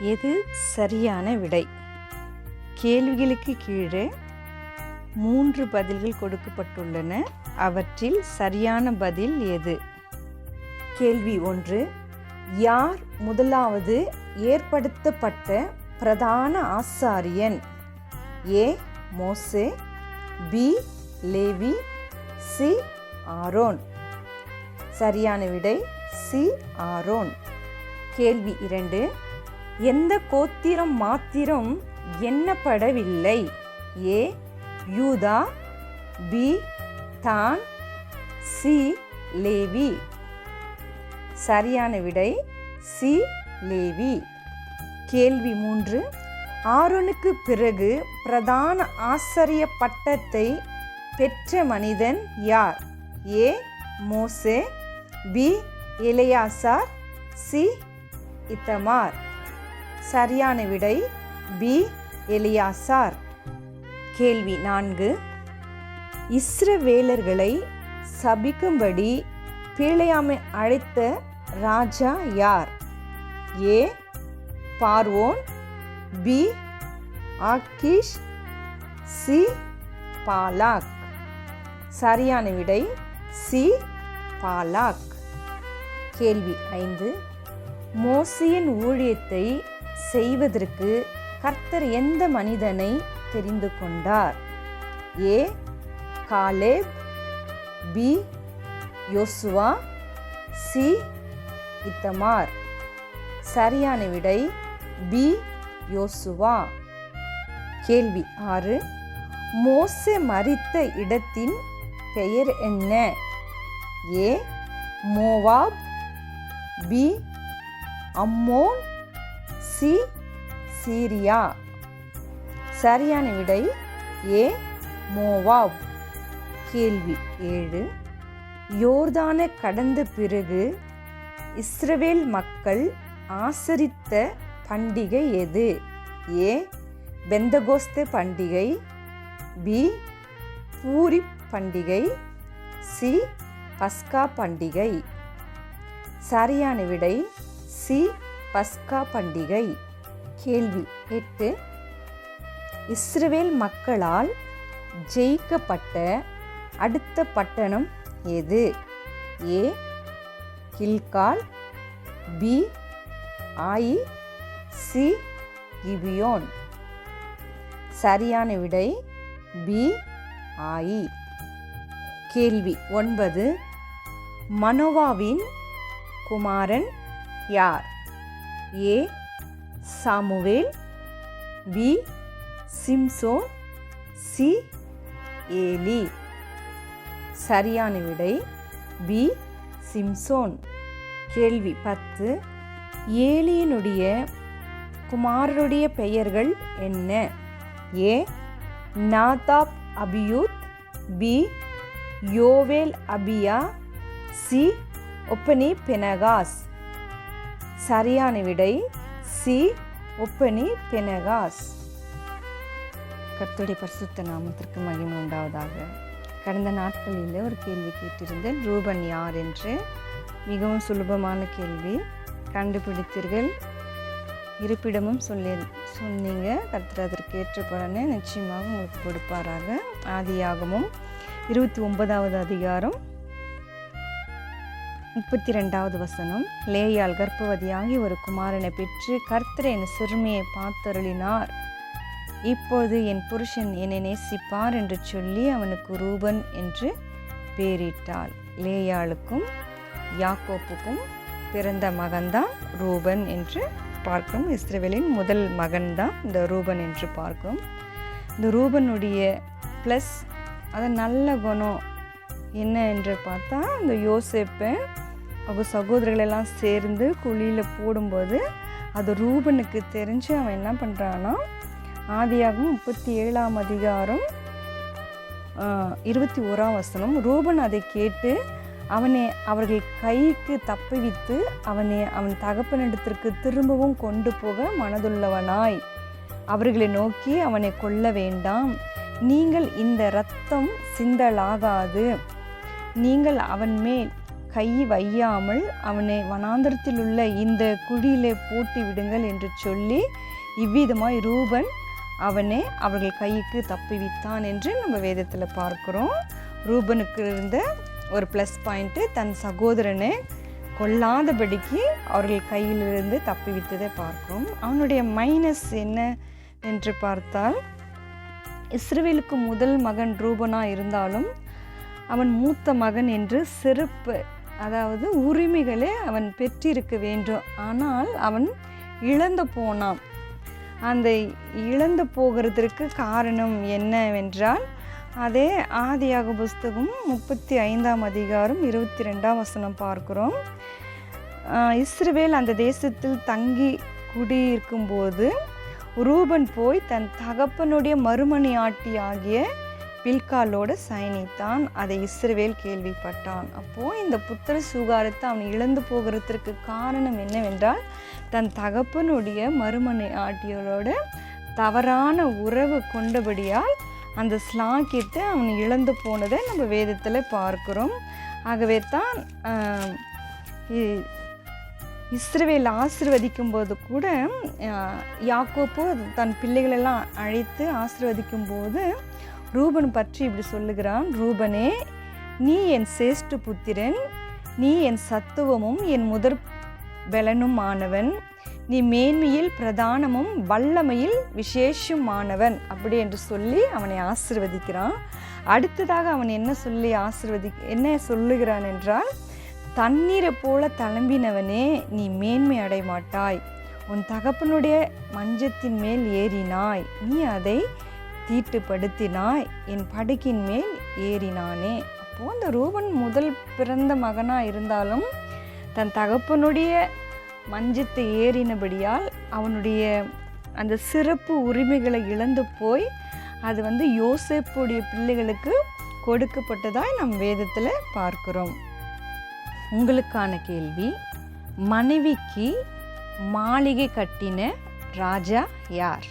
எது சரியான விடை? கேள்விகளுக்கு கீழே மூன்று பதில்கள் கொடுக்கப்பட்டுள்ளன. அவற்றில் சரியான பதில் எது? கேள்வி ஒன்று. யார் முதலாவது ஏற்படுத்தப்பட்ட பிரதான ஆசாரியன்? ஏ. மோசே. பி. லேவி. சி. ஆரோன். சரியான விடை சி. ஆரோன். கேள்வி இரண்டு. எந்த கோத்திரம் மாத்திரம் எண்ணப்படவில்லை? ஏ யூதா பி தான் சி லேவி. சரியான விடை சி லேவி. கேள்வி மூன்று. ஆரோனுக்கு பிறகு பிரதான ஆசிரிய பட்டத்தை பெற்ற மனிதன் யார்? ஏ மோசே பி இளையாசார் சி இத்தமார். சரியான விடை பி எலியாசார். கேள்வி நான்கு. இஸ்ரவேலர்களை சபிக்கும்படி பீழையாமை அழைத்த ராஜா யார்? ஏ பார்வோன். பி ஆக்கிஷ். சி பாலாக். சரியான விடை சி பாலாக். கேள்வி ஐந்து. மோசியின் ஊழியத்தை செய்வதற்கு கர்த்தர் எந்த மனிதனை தெரிந்து கொண்டார்? ஏ. காலேப். பி. யோசுவா. சி. இத்தமார். சரியான விடை பி. யோசுவா. கேள்வி ஆறு. மோசே மறித்த இடத்தின் பெயர் என்ன? A. Moab. B. Ammon. C Syria. சரியான விடை ஏ மோவாப் கேள்வி ஏழு. யோர்தான கடந்த பிறகு இஸ்ரவேல் மக்கள் ஆசரித்த பண்டிகை எது? ஏ பெந்தகோஸ்து பண்டிகை. பி பூரி பண்டிகை. சி பஸ்கா பண்டிகை. சரியான விடை சி பஸ்கா பண்டிகை. கேள்வி எட்டு. இஸ்ரேல் மக்களால் ஜெயிக்கப்பட்ட அடுத்த பட்டணம் எது? ஏ. கில்கால். பி. ஆயி. சி. கிபியோன். சரியான விடை பி. ஆயி. கேள்வி ஒன்பது. மனோவாவின் குமாரன் யார்? A Samuel B Samson C Eli. சரியான விடை பி சிம்சோன். கேள்வி பத்து. ஏலியினுடைய குமாரருடைய பெயர்கள் என்ன? ஏ நாதாப் அபியூத் பி யோவேல் அபியா சி ஒப்பனி பெனகாஸ் சரியான விடை சி ஒப்பனி பெனகாஸ் கர்த்துடைய பரிசுத்த நாமத்திற்கு மகிமை உண்டாவதாக. கடந்த நாட்களில் ஒரு கேள்வி கேட்டிருந்தேன். ரூபன் யார் என்று? மிகவும் சுலபமான கேள்வி. கண்டுபிடித்தீர்கள். இருப்பிடமும் சொல்லி சொன்னீங்க. கர்த்தர் அதற்கு ஏற்ற பலனை நிச்சயமாக உங்களுக்கு கொடுப்பாராக. ஆதியாகமும் இருபத்தி ஒன்பதாவது அதிகாரம் முப்பத்தி ரெண்டாவது வசனம் லேயால் கர்ப்பவதியாகி ஒரு குமாரனை பெற்று கர்த்தர் என் சிறுமியை பார்த்தருளினார். இப்போது என் புருஷன் என்னை நேசிப்பார் என்று சொல்லி அவனுக்கு ரூபன் என்று பெயரிட்டாள். லேயாளுக்கும் யாக்கோப்புக்கும் பிறந்த மகன்தான் ரூபன் என்று பார்க்கும். இஸ்ரேவேலின் முதல் மகன்தான் இந்த ரூபன் என்று பார்க்கும். இந்த ரூபனுடைய ப்ளஸ் அதை நல்ல குணம் என்ன என்று பார்த்தா இந்த யோசிப்பு அவ சகோதரர்களெல்லாம் சேர்ந்து குழியில் போடும்போது அது ரூபனுக்கு தெரிஞ்சு அவன் என்ன பண்ணுறான்னா ஆதியாகவும் முப்பத்தி ஏழாம் அதிகாரம் இருபத்தி ஓராம் வசனம் ரூபன் அதை கேட்டு அவனை அவர்கள் கைக்கு தப்புவித்து அவனை அவன் தகப்பனிடத்திற்கு திரும்பவும் கொண்டு போக மனதுள்ளவனாய். அவர்களை நோக்கி அவனை கொல்ல வேண்டாம். நீங்கள் இந்த இரத்தம் சிந்தலாகாது. நீங்கள் அவன் மேல் கை வையாமல் அவனை வனாந்தரத்தில் உள்ள இந்த குழியிலே போட்டு விடுங்கள் என்று சொல்லி இவ்விதமாய் ரூபன் அவனே அவர்கள் கைக்கு தப்புவித்தான் என்று நம்ம வேதத்தில் பார்க்குறோம். ரூபனுக்கு இருந்த ஒரு ப்ளஸ் பாயிண்ட்டு தன் சகோதரனை கொல்லாதபடிக்கு அவர்கள் கையிலிருந்து தப்பிவித்ததை பார்க்கிறோம். அவனுடைய மைனஸ் என்ன என்று பார்த்தால் இஸ்ரேலுக்கு முதல் மகன் ரூபனாக இருந்தாலும் அவன் மூத்த மகன் என்று சிறப்பு அதாவது உரிமைகளை அவன் பெற்றிருக்க வேண்டும். ஆனால் அவன் இழந்து போனான். அந்த இழந்து போகிறதற்கு காரணம் என்னவென்றால் அதே ஆதியாக புஸ்தகம் முப்பத்தி ஐந்தாம் அதிகாரம் இருபத்தி ரெண்டாம் வசனம் பார்க்கிறோம். இஸ்ரேல் இஸ்ரவேல் அந்த தேசத்தில் தங்கி குடியிருக்கும்போது ரூபன் போய் தன் தகப்பனுடைய மறுமணி ஆட்டி ஆகிய பில்காலோடு சயனித்தான் அதை இஸ்ரவேல் கேள்விப்பட்டான். அப்போது இந்த புத்திர சுகாரத்தை அவன் இழந்து போகிறதற்கு காரணம் என்னவென்றால் தன் தகப்பனுடைய மருமனை ஆட்டியலோட தவறான உறவு கொண்டபடியால் அந்த ஸ்லாக்கியத்தை அவன் இழந்து போனதை நம்ம வேதத்தில் பார்க்குறோம். ஆகவே தான் இ- இஸ்ரவேல் ஆசிர்வதிக்கும் போது கூட யாக்கோப்பு தன் பிள்ளைகளெல்லாம் அழைத்து ஆசிர்வதிக்கும் போது ரூபன் பற்றி இப்படி சொல்லுகிறான் ரூபனே நீ என் சேஷ்டு புத்திரன் நீ என் சத்துவமும் என் முதற் பலனுமானவன் நீ மேன்மையில் பிரதானமும் வல்லமையில் விசேஷமானவன். அப்படி என்று சொல்லி அவனை ஆசிர்வதிக்கிறான். அடுத்ததாக அவன் என்ன சொல்லி ஆசிர்வதி என்ன சொல்லுகிறான் என்றால் தண்ணீரை போல தளம்பினவனே நீ மேன்மை அடைய மாட்டாய் உன் தகப்பனுடைய மஞ்சத்தின் மேல் ஏறினாய். நீ அதை தீட்டுப்படுத்தினாய் என் படுக்கின் மேல் ஏறினானே. அப்போது அந்த ரூபன் முதல் பிறந்த மகனாக இருந்தாலும் தன் தகப்பனுடைய மஞ்சத்தை ஏறினபடியால் அவனுடைய அந்த சிறப்பு உரிமைகளை இழந்து போய் அது வந்து யோசிப்புடைய பிள்ளைகளுக்கு கொடுக்கப்பட்டதாய் நம் வேதத்தில் பார்க்கிறோம். உங்களுக்கான கேள்வி மனைவிக்கு மாளிகை கட்டின ராஜா யார்?